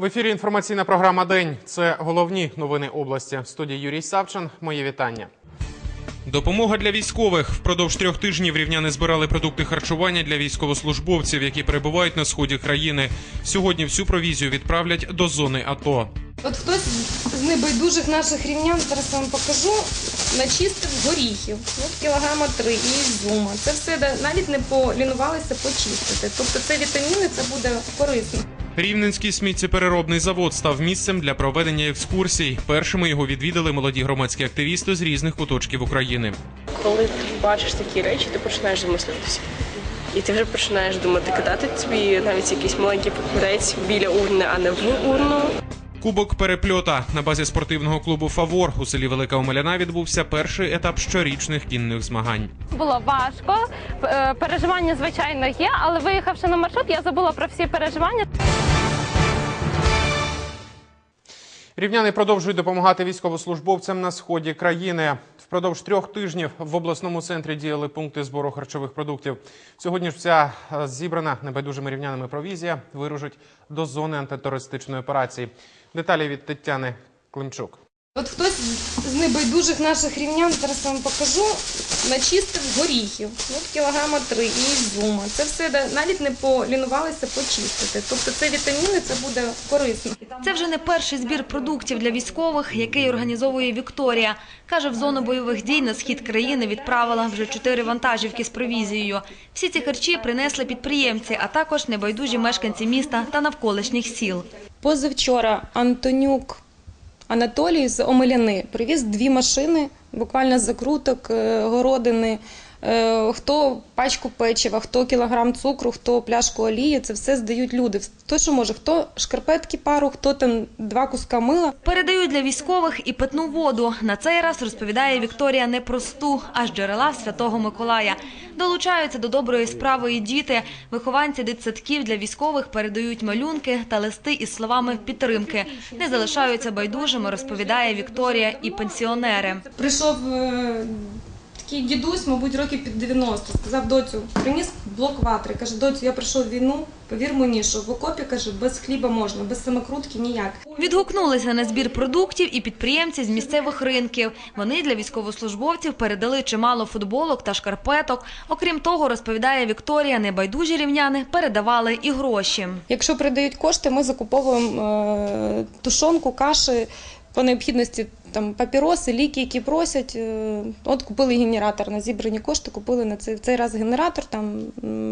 В ефірі інформаційна програма День. Це головні новини області. В студії Юрій Савчин. Моє вітання. Допомога для військових впродовж трьох тижнів рівняни збирали продукти харчування для військовослужбовців, які перебувають на сході країни. Сьогодні всю провізію відправлять до зони АТО. От хтось з небайдужих наших рівнян, зараз вам покажу, начистив горіхів. От кілограма три і ізюма. Це все навіть не полінувалися почистити. Тобто це вітаміни, це буде корисно. Рівненський сміттєпереробний завод став місцем для проведення екскурсій. Першими його відвідали молоді громадські активісти з різних куточків України. Коли ти бачиш такі речі, ти починаєш замислюватися. І ти вже починаєш думати, кидати собі навіть якийсь маленький папірець біля урни, а не в урну. Кубок перепльота на базі спортивного клубу Фавор у селі Велика Омеляна відбувся перший етап щорічних кінних змагань. Було важко, е, переживання звичайно є, але виїхавши на маршрут, я забула про всі переживання. Рівняни продовжують допомагати військовослужбовцям на сході країни. Впродовж трьох тижнів в обласному центрі діяли пункти збору харчових продуктів. Сьогодні ж вся е, зібрана небайдужими рівнянами провізія вирушить до зони антитерористичної операції. Деталі від Тетяни Климчук. От хтось з небайдужих наших рівнян, зараз вам покажу, начистив горіхів. От кілограма три і ізюма. Це все навіть не полінувалися почистити. Тобто це вітаміни, це буде корисно. Це вже не перший збір продуктів для військових, який організовує Вікторія. Каже, в зону бойових дій на схід країни відправила вже чотири вантажівки з провізією. Всі ці харчі принесли підприємці, а також небайдужі мешканці міста та навколишніх сіл. Позавчора Антонюк Анатолій з Омеляни привіз дві машини, буквально закруток, е, городини. Е, Хто пачку печива, хто кілограм цукру, хто пляшку олії, це все здають люди. Хто що може, хто шкарпетки пару, хто там два куска мила. Передають для військових і питну воду. На цей раз розповідає Вікторія не просту, а з джерела Святого Миколая. Долучаються до доброї справи і діти. Вихованці дитсадків для військових передають малюнки та листи із словами підтримки. Не залишаються байдужими, розповідає Вікторія і пенсіонери. Прийшов е, такий дідусь, мабуть, років під 90, сказав доцю, приніс блок ватри. Каже, доцю, я прийшов в війну, повір мені, що в окопі каже, без хліба можна, без самокрутки ніяк. Відгукнулися на збір продуктів і підприємці з місцевих ринків. Вони для військовослужбовців передали чимало футболок та шкарпеток. Окрім того, розповідає Вікторія, небайдужі рівняни передавали і гроші. Якщо передають кошти, ми закуповуємо е, тушонку, каші, по необхідності там папіроси, ліки, які просять. Е, От купили генератор на зібрані кошти, купили на цей, цей раз генератор. Там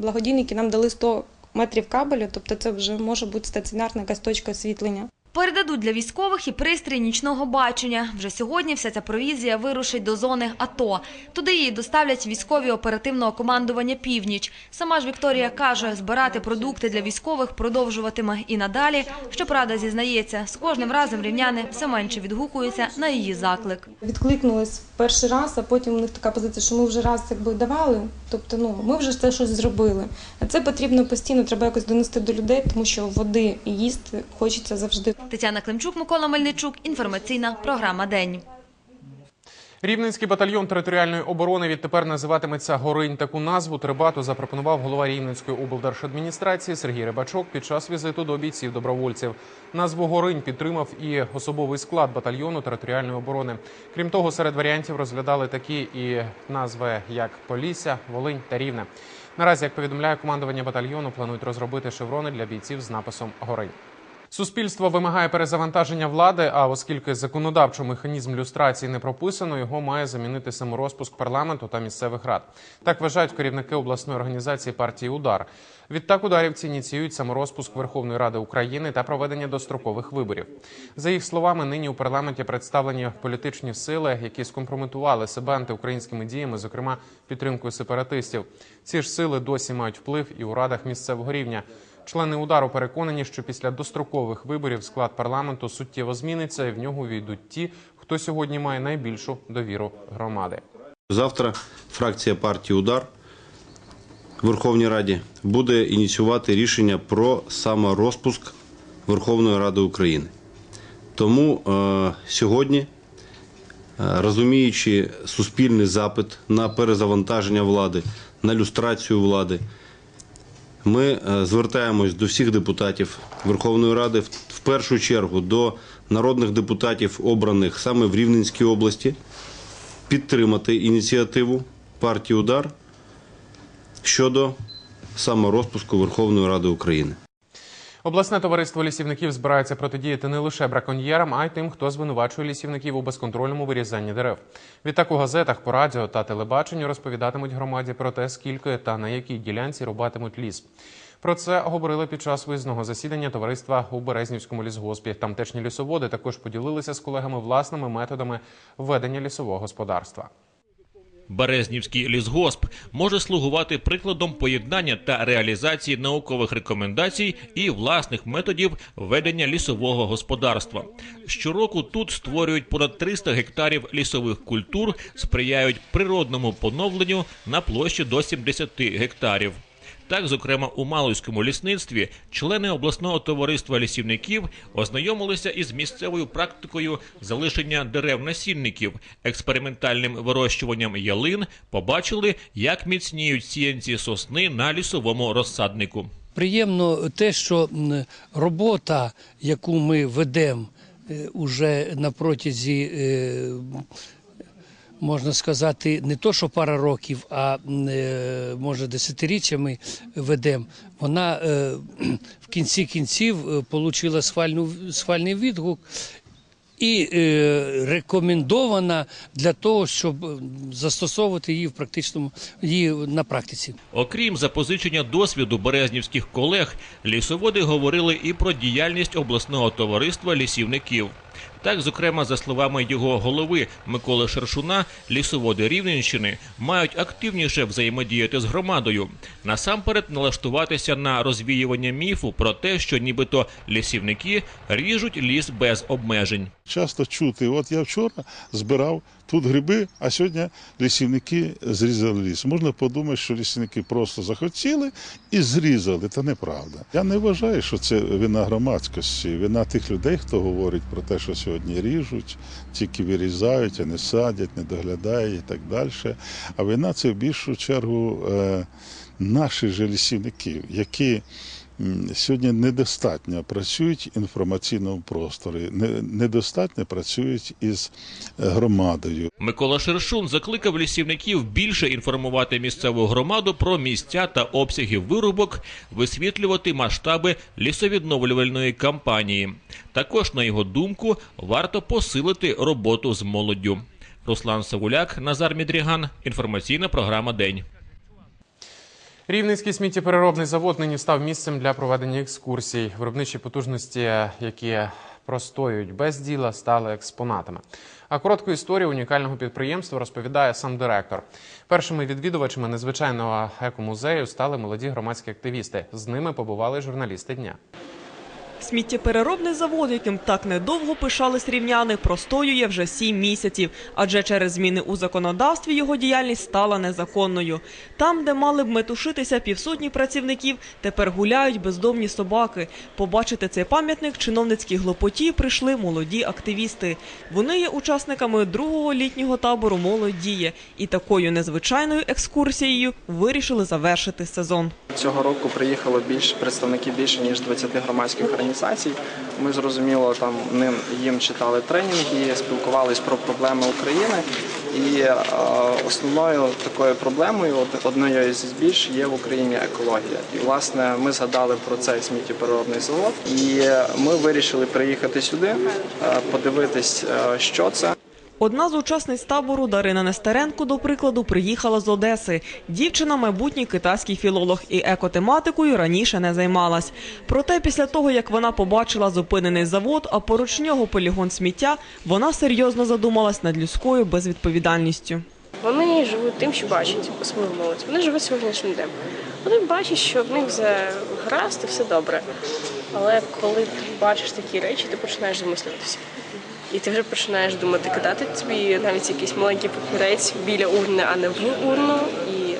благодійники нам дали 100 метрів кабелю, тобто це вже може бути стаціонарна якась точка освітлення. Передадуть для військових і пристрій нічного бачення. Вже сьогодні вся ця провізія вирушить до зони ато. Туди її доставлять військові оперативного командування «Північ». Сама ж Вікторія каже, збирати продукти для військових продовжуватиме і надалі. Щоправда, зізнається, з кожним разом рівняни все менше відгукуються на її заклик. Відкликнулись перший раз, а потім у них така позиція, що ми вже раз якби давали. Тобто, ну ми вже це щось зробили. А це потрібно постійно, треба якось донести до людей, тому що води і їсти хочеться завжди. Тетяна Климчук, Микола Мельничук. Інформаційна програма «День». Рівненський батальйон територіальної оборони відтепер називатиметься Горинь. Таку назву Трибату запропонував голова Рівненської облдержадміністрації Сергій Рибачок під час візиту до бійців добровольців. Назву Горинь підтримав і особовий склад батальйону територіальної оборони. Крім того, серед варіантів розглядали такі і назви як Полісся, Волинь та Рівне. Наразі, як повідомляє командування батальйону, планують розробити шеврони для бійців з написом Горинь. Суспільство вимагає перезавантаження влади. А оскільки законодавчий механізм люстрації не прописано, його має замінити саморозпуск парламенту та місцевих рад. Так вважають керівники обласної організації партії Удар. Відтак ударівці ініціюють саморозпуск Верховної Ради України та проведення дострокових виборів. За їх словами, нині у парламенті представлені політичні сили, які скомпрометували себе антиукраїнськими діями, зокрема підтримкою сепаратистів. Ці ж сили досі мають вплив і у радах місцевого рівня. Члени удару переконані, що після дострокових виборів склад парламенту суттєво зміниться, і в нього війдуть ті, хто сьогодні має найбільшу довіру громади. Завтра фракція партії Удар в Верховній Раді буде ініціювати рішення про саморозпуск Верховної Ради України. Тому е, сьогодні, е, розуміючи суспільний запит на перезавантаження влади, на люстрацію влади, Ми е, звертаємось до всіх депутатів Верховної Ради, в- в першу чергу до народних депутатів, обраних саме в Рівненській області, підтримати ініціативу партії Удар щодо саморозпуску Верховної Ради України. Обласне товариство лісівників збирається протидіяти не лише браконьєрам, а й тим, хто звинувачує лісівників у безконтрольному вирізанні дерев. Відтак у газетах, по радіо та телебаченню розповідатимуть громаді про те, скільки та на якій ділянці рубатимуть ліс. Про це говорили під час виїзного засідання товариства у Березнівському лісгоспі. Тамтешні лісоводи також поділилися з колегами власними методами ведення лісового господарства. Березнівський лісгосп може слугувати прикладом поєднання та реалізації наукових рекомендацій і власних методів ведення лісового господарства. Щороку тут створюють понад 300 гектарів лісових культур, сприяють природному поновленню на площі до 70 гектарів. Так, зокрема, у Малойському лісництві члени обласного товариства лісівників ознайомилися із місцевою практикою залишення дерев насінників, експериментальним вирощуванням ялин, побачили, як міцніють сіянці сосни на лісовому розсаднику. Приємно те, що робота, яку ми ведемо е, уже на протязі, е, можна сказати, не то, що пара років, а е, може десятиріччями ведемо, вона е, в кінці кінців отримала схвальний відгук і е, рекомендована для того, щоб е, застосовувати її в практичному її на практиці. Окрім запозичення досвіду березнівських колег, лісоводи говорили і про діяльність обласного товариства лісівників. Так, зокрема, за словами його голови Миколи Шершуна, лісоводи Рівненщини мають активніше взаємодіяти з громадою, насамперед налаштуватися на розвіювання міфу про те, що нібито лісівники ріжуть ліс без обмежень. Часто чути, от я вчора збирав тут гриби, а сьогодні лісівники зрізали ліс. Можна подумати, що лісівники просто захотіли і зрізали. Та неправда. Я не вважаю, що це вина громадськості, вина тих людей, хто говорить про те, що сьогодні ріжуть, тільки вирізають, а не садять, не доглядають і так далі. А вина це в більшу чергу наші наших же лісівники, які сьогодні недостатньо працюють в інформаційному просторі, не- недостатньо працюють із е, громадою. Микола Шершун закликав лісівників більше інформувати місцеву громаду про місця та обсяги вирубок, висвітлювати масштаби лісовідновлювальної кампанії. Також, на його думку, варто посилити роботу з молоддю. Руслан Савуляк, Назар Мідріган. Інформаційна програма День. Рівненський сміттєпереробний завод нині став місцем для проведення екскурсій. Виробничі потужності, які простоюють без діла, стали експонатами. А коротку історію унікального підприємства розповідає сам директор. Першими відвідувачами незвичайного екомузею стали молоді громадські активісти. З ними побували журналісти дня. Сміттєпереробний завод, яким так недовго пишались рівняни, простоює вже сім місяців, адже через зміни у законодавстві його діяльність стала незаконною. Там, де мали б метушитися півсотні працівників, тепер гуляють бездомні собаки. Побачити цей пам'ятник чиновницькій глопоті прийшли молоді активісти. Вони є учасниками другого літнього табору «Молодь діє» і такою незвичайною екскурсією вирішили завершити сезон. Цього року приїхало більше представників більше ніж 20 громадських організацій. Ми зрозуміло там ним їм читали тренінги, спілкувались про проблеми України. І е, основною такою проблемою, од- одною з більш є в Україні екологія. І власне ми згадали про цей сміттєпереробний завод, і е, ми вирішили приїхати сюди, е, подивитись, що це. Одна з учасниць табору Дарина Нестеренко, до прикладу, приїхала з Одеси. Дівчина – майбутній китайський філолог і екотематикою раніше не займалась. Проте після того, як вона побачила зупинений завод, а поруч нього полігон сміття, вона серйозно задумалась над людською безвідповідальністю. Вони живуть тим, що бачать особливо молодь. Вони живуть сьогоднішнім днем. Вони бачать, що в них все гаразд і все добре. Але коли ти бачиш такі речі, ти починаєш замислюватися. І ти вже починаєш думати, кидати тобі навіть якийсь маленький папірець біля урни, а не в урну. І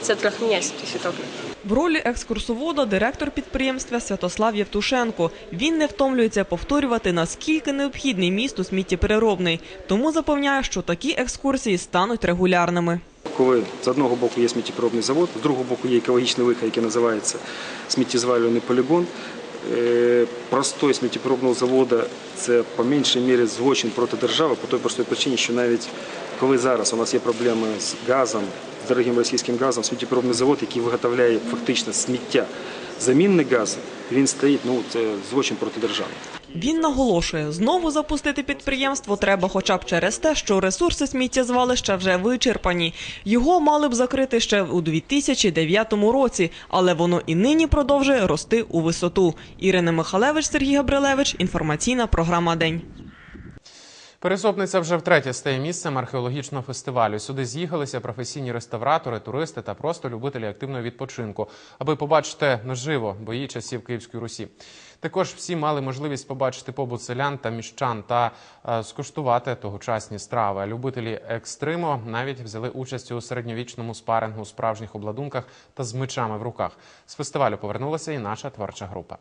це трохи міняє свій світогляд. В ролі екскурсовода директор підприємства Святослав Євтушенко. Він не втомлюється повторювати, наскільки необхідний місту сміттєпереробний. Тому запевняє, що такі екскурсії стануть регулярними. коли з одного боку є сміттєпробний завод, з другого боку є екологічний вихід, який називається сміттєзвалювальний полігон. Е, Простой сміттєпробного заводу це по меншій мірі злочин проти держави по той простій причині, що навіть коли зараз у нас є проблеми з газом, з дорогим російським газом, сміттєпробний завод, який виготовляє фактично сміття, замінний газ, він стоїть, ну це злочин проти держави. Він наголошує, знову запустити підприємство треба хоча б через те, що ресурси сміттєзвалища вже вичерпані. Його мали б закрити ще у 2009 році, але воно і нині продовжує рости у висоту. Ірина Михалевич, Сергій Габрилевич. Інформаційна програма День. Пересопниця вже втретє стає місцем археологічного фестивалю. Сюди з'їхалися професійні реставратори, туристи та просто любителі активного відпочинку, аби побачити наживо бої часів Київської Русі. Також всі мали можливість побачити побут селян та міщан та е, скуштувати тогочасні страви. Любителі екстриму навіть взяли участь у середньовічному спарингу у справжніх обладунках та з мечами в руках. З фестивалю повернулася і наша творча група.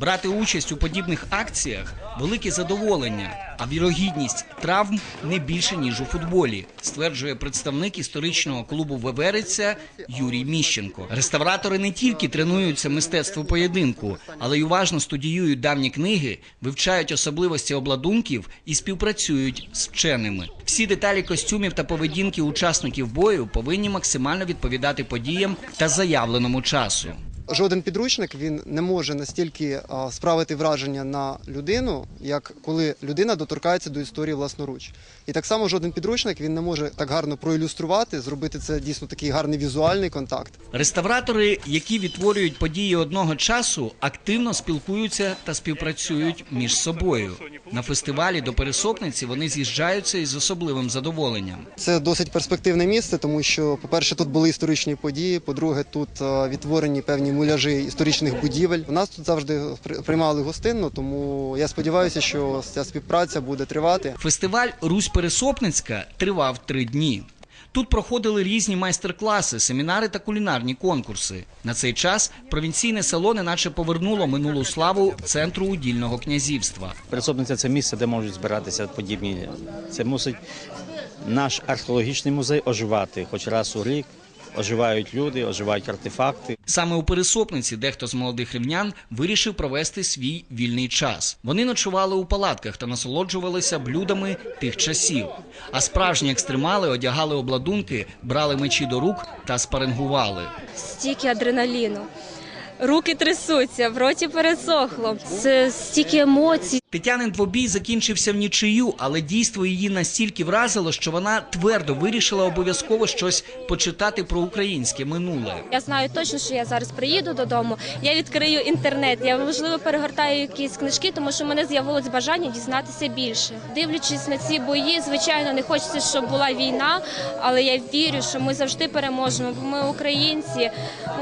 Брати участь у подібних акціях велике задоволення, а вірогідність травм не більше ніж у футболі, стверджує представник історичного клубу Вевериця Юрій Міщенко. Реставратори не тільки тренуються мистецтву поєдинку, але й уважно студіюють давні книги, вивчають особливості обладунків і співпрацюють з вченими. Всі деталі костюмів та поведінки учасників бою повинні максимально відповідати подіям та заявленому часу. Жоден підручник він не може настільки справити враження на людину, як коли людина доторкається до історії власноруч. І так само жоден підручник він не може так гарно проілюструвати, зробити це дійсно такий гарний візуальний контакт. Реставратори, які відтворюють події одного часу, активно спілкуються та співпрацюють між собою. На фестивалі до пересопниці вони з'їжджаються із особливим задоволенням. Це досить перспективне місце, тому що, по-перше, тут були історичні події. По-друге, тут відтворені певні муляжі історичних будівель. У нас тут завжди приймали гостинно, тому я сподіваюся, що ця співпраця буде тривати. Фестиваль Русь Пересопницька тривав три дні. Тут проходили різні майстер-класи, семінари та кулінарні конкурси. На цей час провінційне село неначе повернуло минулу славу центру удільного князівства. Пересопниця це місце, де можуть збиратися подібні. Це мусить наш археологічний музей оживати хоч раз у рік. Оживають люди, оживають артефакти. Саме у Пересопниці дехто з молодих рівнян вирішив провести свій вільний час. Вони ночували у палатках та насолоджувалися блюдами тих часів. А справжні екстремали одягали обладунки, брали мечі до рук та спарингували. стільки адреналіну. Руки трясуться, в роті пересохло. Це стільки емоцій. Тетянин двобій закінчився в нічию, але дійство її настільки вразило, що вона твердо вирішила обов'язково щось почитати про українське минуле. Я знаю точно, що я зараз приїду додому. Я відкрию інтернет. Я можливо перегортаю якісь книжки, тому що в мене з'явилось бажання дізнатися більше. Дивлячись на ці бої, звичайно, не хочеться, щоб була війна, але я вірю, що ми завжди переможемо. Ми українці.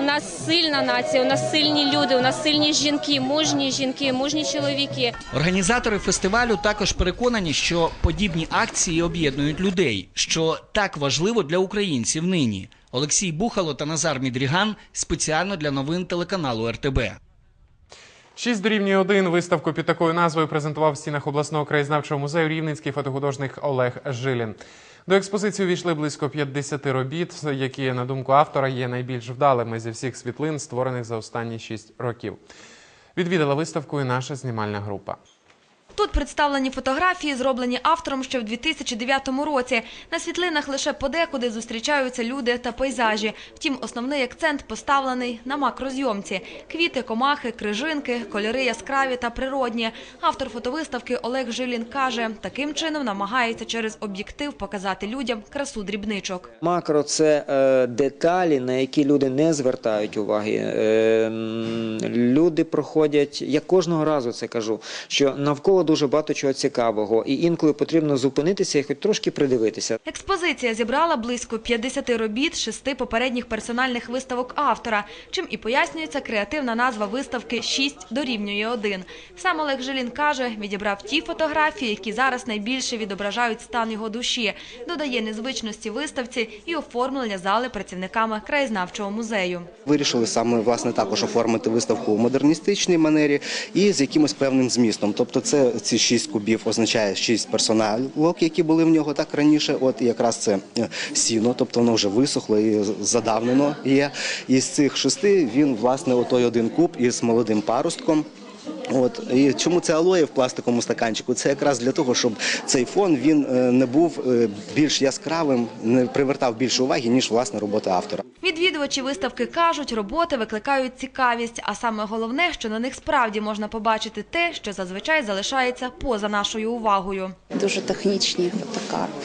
У нас сильна нація, у нас сильні люди, у нас сильні жінки, мужні жінки, мужні чоловіки. Організатори фестивалю також переконані, що подібні акції об'єднують людей, що так важливо для українців нині. Олексій Бухало та Назар Мідріган спеціально для новин телеканалу РТБ. 6 дорівнює 1 виставку під такою назвою презентував в стінах обласного краєзнавчого музею рівненський фотохудожник Олег Жилін. До експозиції увійшли близько 50 робіт, які, на думку автора, є найбільш вдалими зі всіх світлин, створених за останні 6 років. Відвідала виставку і наша знімальна група. Тут представлені фотографії, зроблені автором ще в 2009 році. На світлинах лише подекуди зустрічаються люди та пейзажі. Втім, основний акцент поставлений на макрозйомці. Квіти, комахи, крижинки, кольори яскраві та природні. Автор фотовиставки Олег Жилін каже, таким чином намагається через об'єктив показати людям красу дрібничок. Макро це е, деталі, на які люди не звертають уваги. Е, люди проходять, я кожного разу це кажу, що навколо дуже багато чого цікавого, і інколи потрібно зупинитися і хоч трошки придивитися. Експозиція зібрала близько 50 робіт шести попередніх персональних виставок автора, чим і пояснюється креативна назва виставки «Шість дорівнює один». Сам Олег Жилін каже, відібрав ті фотографії, які зараз найбільше відображають стан його душі, додає незвичності виставці і оформлення зали працівниками краєзнавчого музею. Вирішили саме власне також оформити виставку у модерністичній манері і з якимось певним змістом. Тобто, це ці шість кубів означає шість персоналок, які були в нього так раніше. От якраз це е, сіно, тобто воно вже висохло і задавнено є. І з цих шести він власне отой один куб із молодим паростком. От і чому це алоє в пластиковому стаканчику? Це якраз для того, щоб цей фон він е, не був е, більш яскравим, не привертав більше уваги ніж власне робота автора. Відвідувачі виставки кажуть, роботи викликають цікавість, а саме головне, що на них справді можна побачити те, що зазвичай залишається поза нашою увагою. Дуже технічні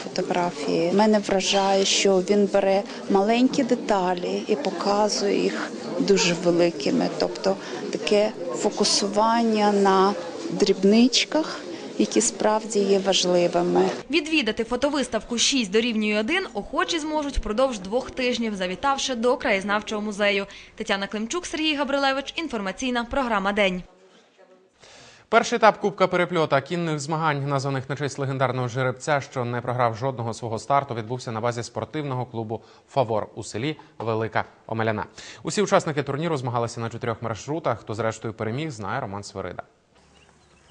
фотографії. Мене вражає, що він бере маленькі деталі і показує їх дуже великими. Тобто таке фокусування на дрібничках, які справді є важливими. Відвідати фотовиставку «6 дорівнює 1» охочі зможуть впродовж двох тижнів, завітавши до краєзнавчого музею. Тетяна Климчук, Сергій Габрилевич. Інформаційна програма «День». Перший етап Кубка перепльота кінних змагань, названих на честь легендарного жеребця, що не програв жодного свого старту, відбувся на базі спортивного клубу Фавор у селі Велика Омеляна. Усі учасники турніру змагалися на чотирьох маршрутах. Хто зрештою переміг, знає Роман Свирида.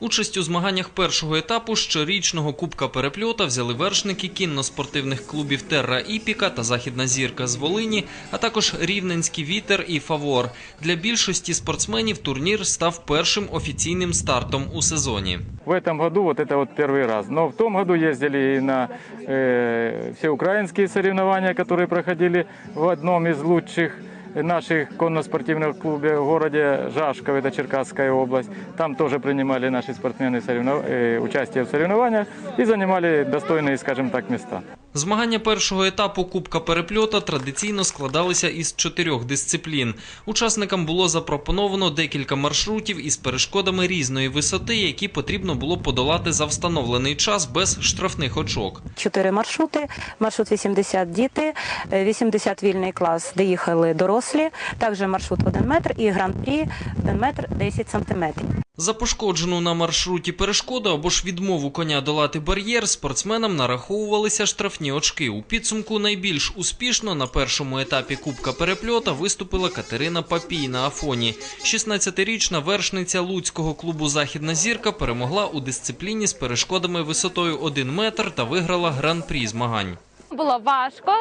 Участь у змаганнях першого етапу щорічного Кубка перепльота взяли вершники кінно-спортивних клубів Терра Іпіка та Західна зірка з Волині, а також Рівненський вітер і Фавор. Для більшості спортсменів турнір став першим офіційним стартом у сезоні. В этом году вот это вот первый раз. Но в том году ездили и на э, всеукраинские соревнования, которые проходили в одном из лучших наших конно-спортивных клубов в городе Жашков, это Черкасская область. Там тоже принимали наши спортсмены соревнов... э, участие в соревнованиях и занимали достойные, скажем так, места. Змагання першого етапу Кубка перепльота традиційно складалися із чотирьох дисциплін. Учасникам було запропоновано декілька маршрутів із перешкодами різної висоти, які потрібно було подолати за встановлений час без штрафних очок. Чотири маршрути. Маршрут 80 діти, е, 80 вільний клас, де їхали дорослі. Також маршрут 1 метр і гран-прі 1 метр 10 сантиметрів. За пошкоджену на маршруті перешкоду або ж відмову коня долати бар'єр спортсменам нараховувалися штрафні очки. У підсумку найбільш успішно на першому етапі Кубка перепльота виступила Катерина Папій на Афоні. 16-річна вершниця Луцького клубу Західна зірка перемогла у дисципліні з перешкодами висотою 1 метр та виграла гран-прі змагань. Було важко,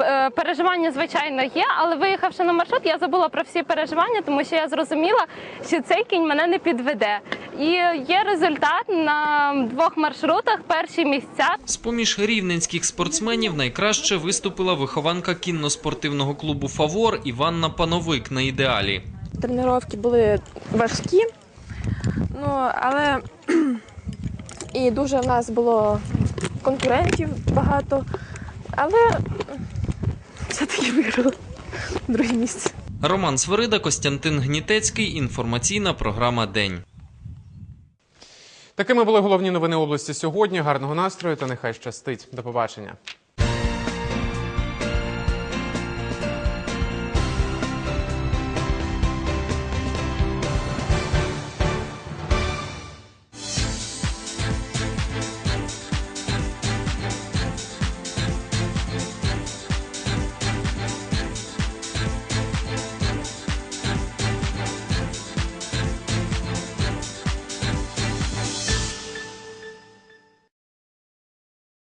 е, переживання, звичайно, є, але виїхавши на маршрут, я забула про всі переживання, тому що я зрозуміла, що цей кінь мене не підведе. І є результат на двох маршрутах, перші місця. З-поміж рівненських спортсменів найкраще виступила вихованка кінно-спортивного клубу Фавор Іванна Пановик на ідеалі. Тренування були важкі, ну але і дуже в нас було конкурентів багато, але все-таки виграли друге місце. Роман Свирида, Костянтин Гнітецький. Інформаційна програма День. Такими були головні новини області сьогодні. Гарного настрою та нехай щастить. До побачення.